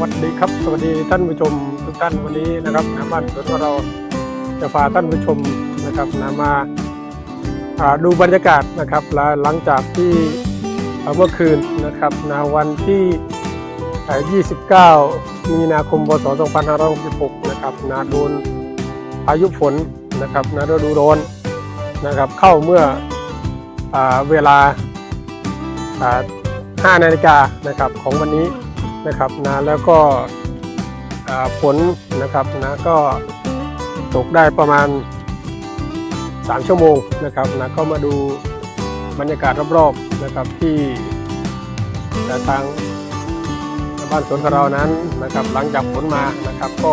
วัสดีครับ สวัสดีท่านผู้ชมทุกท่านวันนี้นะครับนะบ้านสวนของเราจะพาท่านผู้ชมนะครับนะมาาดูบรรยากาศนะครับและหลังจากที่เมื่อคืนนะครับนะวันที่ 29 มีนาคมพศ 2566 นะครับนะโดนพายุฝนนะครับนะฤดูร้อนนะครับเข้าเมื่ออเวลา 5 นาฬิกานะครับของวันนี้ นะครับนะแล้วก็อ่าฝนนะครับนะก็ตกได้ประมาณ 3 ชั่วโมงนะครับนะก็มาดูบรรยากาศรอบๆนะครับที่ทางบ้านสวนของเรานั้นนะครับ หลังจากฝนมานะครับ ก็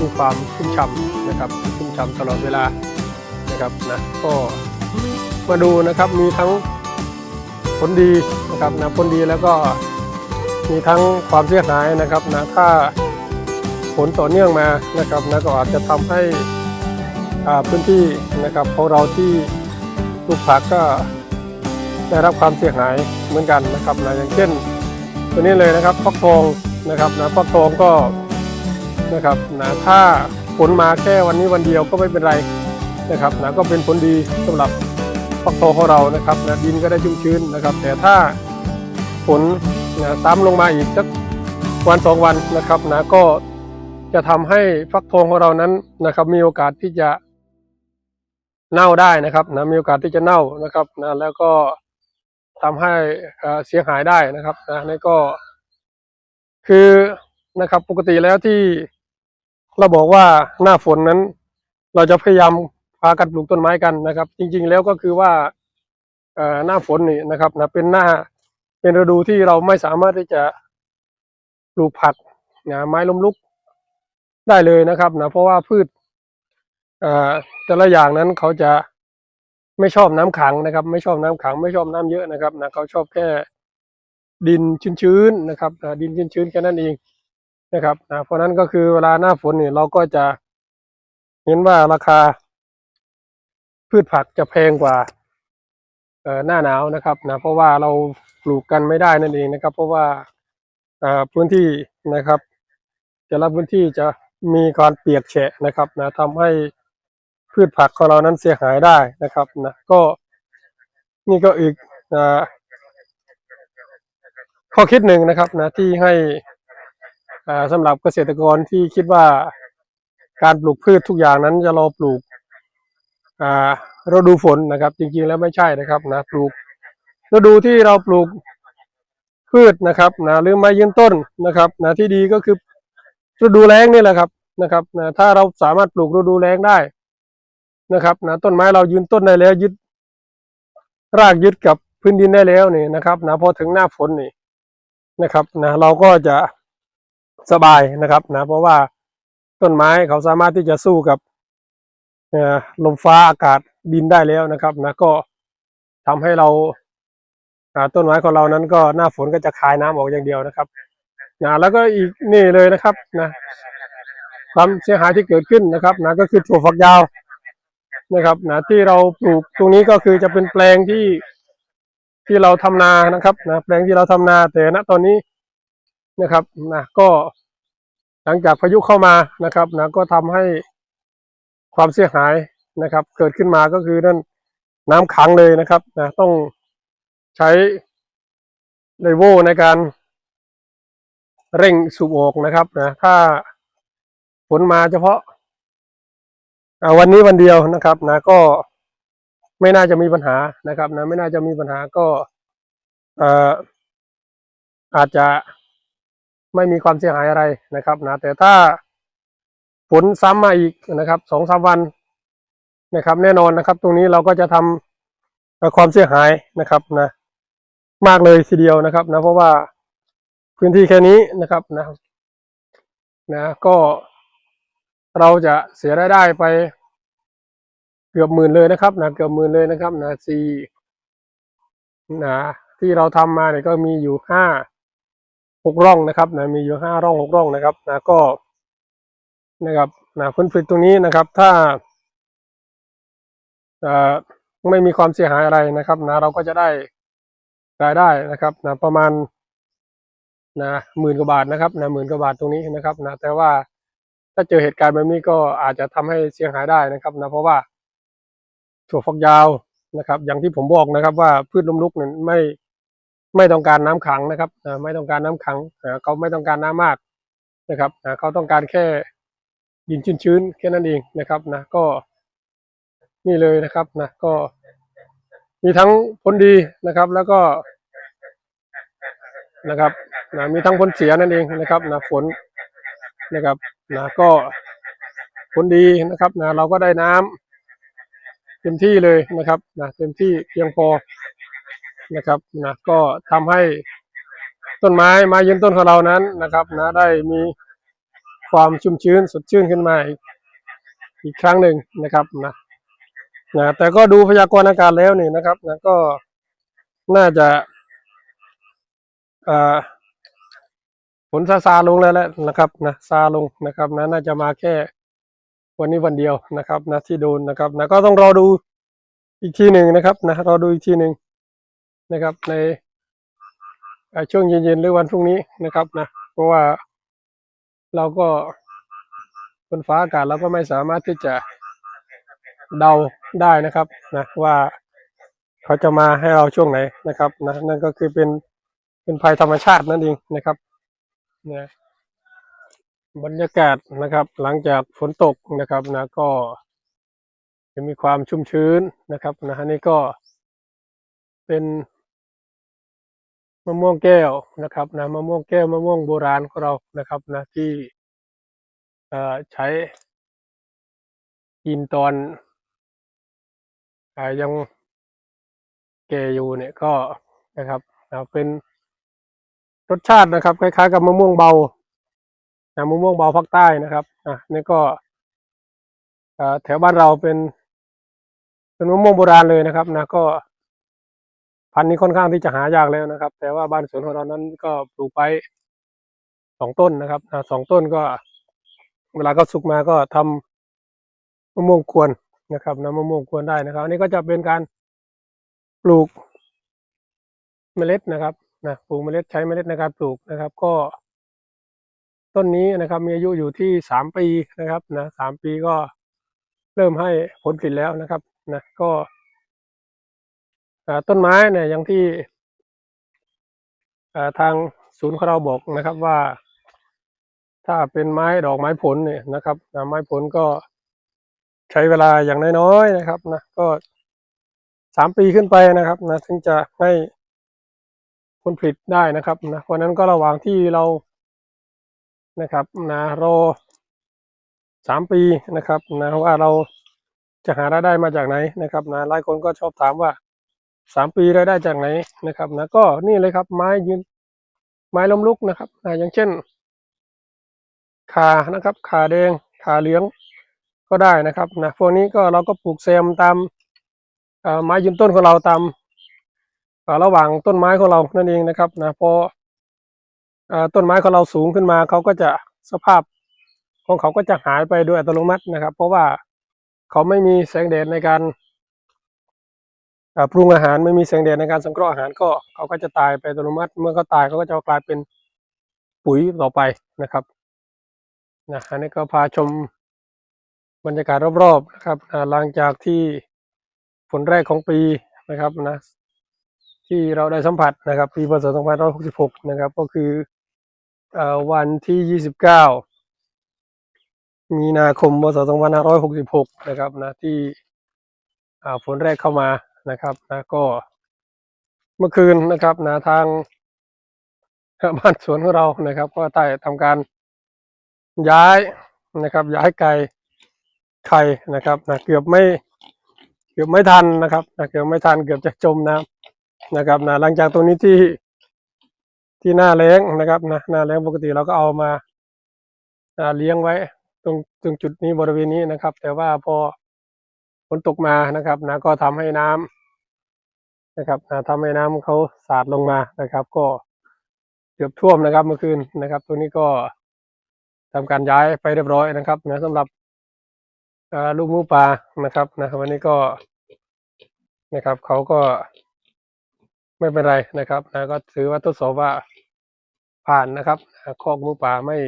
มีความชุ่มฉ่ำนะครับชุ่มฉ่ำตลอดเวลานะครับนะก็มาดูนะครับมีทั้งผลดีนะครับนะผลดีแล้วก็ มีทั้งความเสียหายนะครับนะถ้าฝนต่อเนื่องมานะครับนะก็อาจจะทำให้อ่าพื้นที่นะครับของเราที่ปลูกผักก็ได้รับความเสียหายเหมือนกันนะครับนะอย่างเช่น ตัวนี้เลยนะครับฟักทองนะครับนะฟักทองก็นะครับนะถ้าฝนมาแค่วันนี้วันเดียวก็ไม่เป็นไรนะครับนะก็เป็นผลดีสำหรับฟักทองของเรานะครับนะดินก็ได้ชุ่มชื้นนะครับ แต่ถ้าฝน นะซ้ำลงมาอีกสักวันสองวันนะครับนะก็จะทำให้ฟักทองของเรานั้นนะครับ มีโอกาสที่จะเน่าได้นะครับนะมีโอกาสที่จะเน่านะครับนะแล้วก็ทำให้เสียหายได้นะครับนะนี่ก็ คือนะครับ ปกติแล้วที่เราบอกว่าหน้าฝนนั้น เราจะพยายามพากันปลูกต้นไม้กันนะครับ จริง ๆ แล้วก็คือว่าหน้าฝนนี่นะครับนะเป็นหน้า เป็นฤดูที่เราไม่สามารถที่จะปลูกผักนะไม้ล้มลุกได้เลยนะครับนะเพราะว่าพืชแต่ละอย่างนั้นเขาจะไม่ชอบน้ำขังนะครับ ไม่ชอบน้ำขัง ไม่ชอบน้ำเยอะนะครับนะเขาชอบแค่ดินชื้นๆนะครับนะดินชื้นๆแค่นั้นเองนะครับนะเพราะนั้นก็คือเวลาหน้าฝนเนี่ยเราก็จะเห็นว่าราคา พืชผักจะแพงกว่าหน้าหนาวนะครับนะเพราะว่าเรา ปลูกกันไม่ได้นั่นเองนะครับ เพราะว่าพื้นที่นะครับ แต่ละพื้นที่จะมีการเปียกแฉะนะครับนะทำให้พืชผักของเรานั้นเสียหายได้นะครับนะก็นี่ก็อีกอข้อคิดหนึ่งนะครับนะที่ให้สำหรับเกษตรกรที่คิดว่าการปลูกพืชทุกอย่างนั้นจะรอปลูกอ่าฤดูฝนนะครับ จริงๆแล้วไม่ใช่นะครับนะปลูก ฤดูที่เราปลูกพืชนะครับนะหรือไม้ยืนต้นนะครับนะที่ดีก็คือฤดูแล้งนี่แหละครับนะครับนะถ้าเราสามารถปลูกฤดูแล้งได้นะครับนะต้นไม้เรายืนต้นได้แล้วยึด รากยึดกับพื้นดินได้แล้วนี่นะครับนะพอถึงหน้าฝนนี่นะครับนะเราก็จะสบายนะครับนะเพราะว่าต้นไม้เขาสามารถที่จะสู้กับลมฟ้าอากาศดินได้แล้วนะครับนะก็ทำให้เรา ต้นไม้ของเรานั้นก็หน้าฝนก็จะคายน้ำออกอย่างเดียวนะครับนะแล้วก็อีกนี่เลยนะครับนะความเสียหายที่เกิดขึ้นนะครับนะก็คือถั่วฝักยาวนะครับนะที่เราปลูกตรงนี้ก็คือจะเป็นแปลงที่ที่เราทำนานะครับนะแปลงที่เราทำนาแต่ณตอนนี้นะครับนะก็หลังจากพายุเข้ามานะครับนะก็ทำให้ความเสียหายนะครับ เกิดขึ้นมาก็คือนั่นน้ำขังเลยนะครับนะต้อง ใช้ไดโวในการเร่งสูบออกนะครับนะถ้าฝนมาเฉพาะาวันนี้วันเดียวนะครับนะก็ไม่น่าจะมีปัญหานะครับนะไม่น่าจะมีปัญหาก็เอ่ออาจจะไม่มีความเสียหายอะไรนะครับนะแต่ถ้าฝนซ้ำมาอีกนะครับสองสามวันนะครับ แน่นอนนะครับ ตรงนี้เราก็จะทำความเสียหายนะครับนะ มากเลยทีเดียวนะครับนะเพราะว่าพื้นที่แค่นี้นะครับนะนะก็เราจะเสียรายได้ไปเกือบหมื่นเลยนะครับนะเกือบหมื่นเลยนะครับนะสี่นะที่เราทำมาเนี่ยก็มีอยู่ห้าหกร่องนะครับนะมีอยู่ห้าร่องหกร่องนะครับนะก็นะครับนะผลผลิตตรงนี้นะครับ ถ้าอ่อไม่มีความเสียหายอะไรนะครับนะเราก็จะได้ รายได้นะครับนะประมาณนะหมื่นกว่าบาทนะครับนะหมื่นกว่าบาทตรงนี้นะครับนะแต่ว่าถ้าเจอเหตุการณ์แบบนี้ก็อาจจะทำให้เสียหายได้นะครับนะเพราะว่าถั่วฝักยาวนะครับ อย่างที่ผมบอกนะครับ ว่าพืชล้มลุกเนี่ยไม่ไม่ต้องการน้ำขังนะครับนะไม่ต้องการน้ำขังนะเขาไม่ต้องการน้ำมากนะครับนะเขาต้องการแค่ดินชื้นๆแค่นั้นเองนะครับนะก็นี่เลยนะครับนะก็ มีทั้งผลดีนะครับ แล้วก็นะครับนะมีทั้งผลเสียนั่นเองนะครับนะฝนนะครับนะก็ผลดีนะครับนะเราก็ได้น้ำเต็มที่เลยนะครับนะเต็มที่เพียงพอนะครับนะก็ทำให้ต้นไม้ไม้ยืนต้นของเรานั้นนะครับนะได้มีความชุ่มชื้นสดชื่นขึ้นมาอีกอีกครั้งหนึ่งนะครับนะ นะแต่ก็ดูพยากรณ์อากาศแล้วนี่นะครับนะก็น่าจะอ่อฝนซาซาลงแล้วแหละนะครับนะซาลงนะครับนะน่าจะมาแค่วันนี้วันเดียวนะครับนะที่โดนนะครับนะก็ต้องรอดูอีกทีหนึ่งนะครับนะรอดูอีกทีหนึ่งนะครับ ในช่วงเย็นๆหรือวันพรุ่งนี้นะครับนะเพราะว่าเราก็บนฟ้าอากาศเราก็ไม่สามารถที่จะ เดาได้นะครับนะว่าเขาจะมาให้เราช่วงไหนนะครับนะนั่นก็คือเป็นเป็นภัยธรรมชาตินั่นเองนะครับนะบรรยากาศนะครับ หลังจากฝนตกนะครับนะก็จะมีความชุ่มชื้นนะครับนะนนี้ก็เป็นมะม่วงแก้วนะครับนะมะม่วงแก้วมะม่วงโบราณของเรานะครับนะที่เอ่อใช้กินตอน ยังแก่อยู่เนี่ยก็นะครับอ่าเป็นรสชาตินะครับ คล้ายๆ กับมะม่วงเบานะมะม่วงเบาภาคใต้นะครับอะนี่ก็แถวบ้านเราเป็นเป็นมะม่วงโบราณเลยนะครับนะก็พันธุ์นี้ค่อนข้างที่จะหายากแล้วนะครับ แต่ว่าบ้านสวนของเรานั้นก็ปลูกไปสองต้นนะครับอ่าสองต้นก็ เวลาก็สุกมาก็ทำมะม่วงกวน นะครับน้ำมะม่วงควรได้นะครับ อันนี้ก็จะเป็นการปลูกเมล็ดนะครับนะปลูกเมล็ดใช้เมล็ดในการปลูกนะครับ ก็ ต้นนี้นะครับ มีอายุอยู่ที่สามปีนะครับนะสามปีก็เริ่มให้ผลผลิตแล้วนะครับนะก็ต้นไม้เนี่ยอย่างที่ทางศูนย์ของเราบอกนะครับว่า ถ้าเป็นไม้ดอกไม้ผลเนี่ยนะครับอ่าไม้ผลก็ ใช้เวลาอย่างน้อยๆนะครับนะก็สามปีขึ้นไปนะครับนะถึงจะให้ผลผลิตได้นะครับนะเพราะนั้นก็ระหว่างที่เรานะครับนะรอสามปีนะครับนะว่าเราจะหารายได้มาจากไหนนะครับนะหลายคนก็ชอบถามว่าสามปีรายได้จากไหนนะครับนะก็นี่เลยครับไม้ยืนไม้ล้มลุกนะครับนะอย่างเช่นขานะครับขาแดงขาเหลือง ก็ได้นะครับนะพวกนี้ก็เราก็ปลูกแซมตามไม้ยืนต้นของเราตามระหว่างต้นไม้ของเรานั่นเองนะครับนะพออต้นไม้ของเราสูงขึ้นมาเขาก็จะสภาพของเขาก็จะหายไปโดยอัตโนมัตินะครับ เพราะว่าเขาไม่มีแสงแดดในการปรุงอาหารไม่มีแสงแดดในการสังเคราะห์อาหารก็เขาก็จะตายไปอัตโนมัติ เมื่อเขาตายเขาก็จะกลายเป็นปุ๋ยต่อไปนะครับนะอันนี้ก็พาชม บรรยากาศรอบๆนะครับหลังจากที่ฝนแรกของปีนะครับนะที่เราได้สัมผัสนะครับ ปีพศ 2566 นะครับ ก็คืออวันที่ 29 มีนาคมพศ 2566 นะครับนะที่ฝนแรกเข้ามานะครับนะก็เมื่อคืนนะครับนะทางบ้านสวนของเรานะครับ ก็ได้ทำการย้ายนะครับ ย้ายไก่ ไข่นะครับนะเกือบไม่เกือบไม่ทันนะครับนะเกือบไม่ทันเกือบจะจมน้ำนะครับนะหลังจากตรงนี้ที่ที่หน้าแล้งนะครับนะหน้าแล้งปกติเราก็เอามาเลี้ยงไว้ ตรงตรงจุดนี้บริเวณนี้นะครับ แต่ว่าพอฝนตกมานะครับนะก็ทำให้น้ำนะครับนะทำให้น้ำเขาสาดลงมานะครับ ก็เกือบท่วมนะครับเมื่อคืนนะครับตัวนี้ก็ทำการย้ายไปเรียบร้อยนะครับนะสำหรับ ลูกหมูป่านะครับนะวันนี้ก็นะครับเขาก็ไม่เป็นไรนะครับนะก็ถือว่าทดสอบว่าผ่านนะครับคอกหมูป่าไม่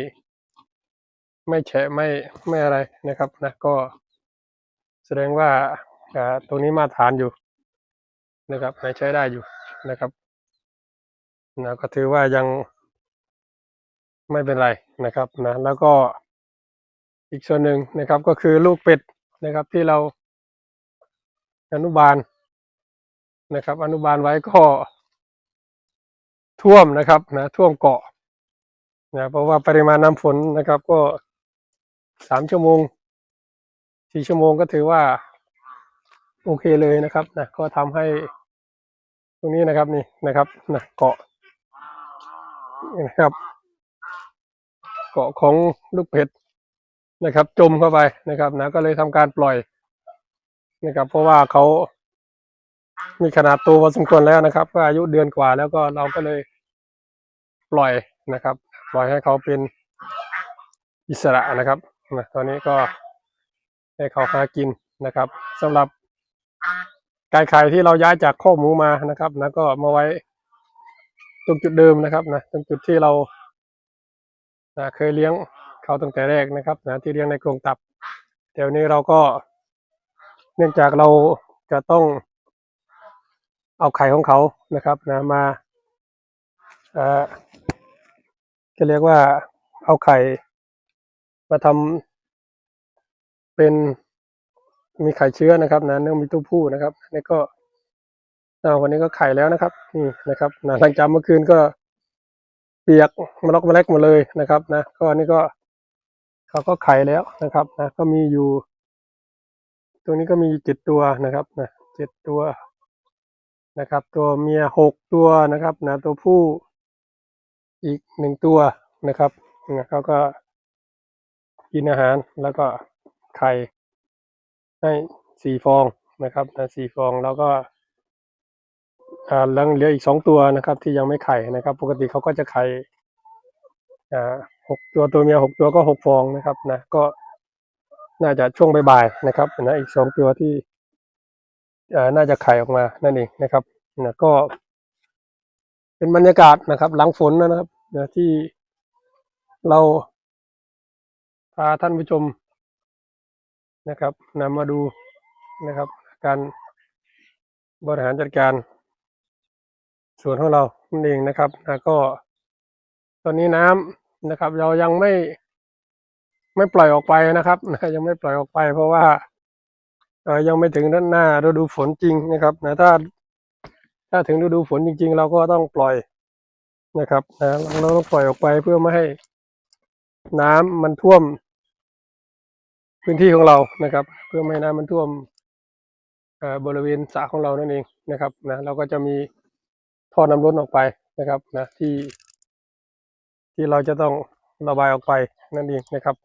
ไม่แฉะไม่ไม่อะไรนะครับนะก็แสดงว่าอ่าตรงนี้มาตรฐานอยู่นะครับใช้ได้อยู่นะครับนะก็ถือว่ายังไม่เป็นไรนะครับนะแล้วก็ อีกส่วนหนึ่งนะครับก็คือลูกเป็ดนะครับที่เราอนุบาลนะครับ อนุบาลไว้ก็ท่วมนะครับนะท่วมเกาะนะเพราะว่าปริมาณน้ำฝนนะครับก็สามชั่วโมงสี่ชั่วโมงก็ถือว่า โอเคเลยนะครับนะก็ทำให้ตรงนี้นะครับนี่นะครับนะเกาะนี่นะครับ เกาะของลูกเป็ด นะครับ จมเข้าไปนะครับนะก็เลยทำการปล่อยนะครับ เพราะว่าเขามีขนาดโตพอสมควรแล้วนะครับก็อายุเดือนกว่าแล้วก็เราก็เลยปล่อยนะครับ ปล่อยให้เขาเป็นอิสระนะครับนะตอนนี้ก็ให้เขาหากินนะครับสำหรับไก่ไข่ที่เราย้ายจากข้อกหมูมานะครับนะก็มาไว้ตรงจุดเดิมนะครับนะตรงจุดที่เรานะเคยเลี้ยง เขาตั้งแต่แรกนะครับนะที่เลี้ยงในกรงตับเดี๋ยวนี้เราก็ เนื่องจากเราจะต้องเอาไข่ของเขานะครับนะมาเอ่อจะเรียกว่าเอาไข่ มาทำเป็นมีไข่เชื้อนะครับนะเนื่องมีตู้ผู้นะครับนี่ก็อ่าวันนี้ก็ไข่แล้วนะครับนี่นะครับนะหลังจากเมื่อคืนก็เปียกมาล็อกมาเล็กหมดเลยนะครับนะก็อันนี่ก็ เขาก็ไข่แล้วนะครับนะก็มีอยู่ตรงนี้ก็มีเจ็ดตัวนะครับนะเจ็ดตัวนะครับ ตัวเมียหกตัวนะครับนะตัวผู้อีกหนึ่งตัวนะครับนะเขาก็กินอาหารแล้วก็ไข่ให้สี่ฟองนะครับนะสี่ฟองแล้วก็อ่าล้วเหลืออีกสองตัวนะครับ ที่ยังไม่ไข่นะครับ ปกติเขาก็จะไข่อ่า หกตัวตัวเมียหกตัวก็หกฟองนะครับนะก็น่าจะช่วงบ่ายๆนะครับนะอีกสองตัวที่อ่อน่าจะไข่ออกมานั่นเองนะครับนะก็ เป็นบรรยากาศนะครับ หลังฝนนะครับนะที่เราพาท่านผู้ชมนะครับนำมาดูนะครับ การบริหารจัดการสวนของเรานั่นเองนะครับนะก็ ตอนนี้น้ำ นะครับ เรายังไม่ไม่ปล่อยออกไปนะครับนะยังไม่ปล่อยออกไปเพราะว่าเอยังไม่ถึงด้านหน้าฤดูฝนจริงนะครับนะถ้า ถ้าถึงฤดูฝนจริง ๆ เราก็ต้องปล่อยนะครับนะเราต้องปล่อยออกไปเพื่อไม่ให้น้ำมันท่วม พื้นที่ของเรานะครับ เพื่อไม่ให้น้ำมันท่วมบริเวณสระของเรานั่นเองนะครับนะเราก็จะมีท่อน้ำล้นออกไปนะครับนะที่ ที่เราจะต้องระบายออกไปนั่นเองนะครับ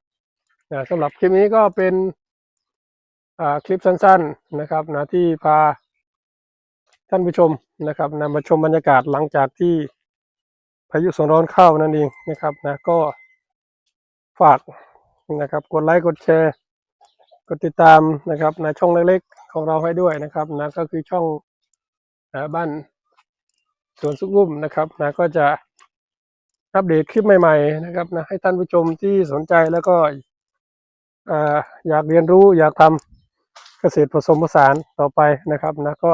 นะสำหรับคลิปนี้ก็เป็นคลิปสั้นๆนะครับนะที่พาท่านผู้ชมนะครับนำมาชมบรรยากาศหลังจากที่พายุโซนร้อนเข้านั่นเองนะครับนะก็ฝากนะครับกดไลค์กดแชร์ กดติดตามนะครับนะช่องเล็กๆของเราให้ด้วยนะครับนะก็คือช่องนะบ้านสวนสุขุมนะครับนะก็จะ อัปเดตคลิปใหม่ ๆ นะครับนะให้ท่านผู้ชมที่สนใจแล้วก็ออยากเรียนรู้อยากทำเกษตรผสมผสานต่อไปนะครับนะก็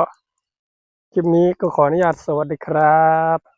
คลิปนี้ก็ขออนุญาตสวัสดีครับ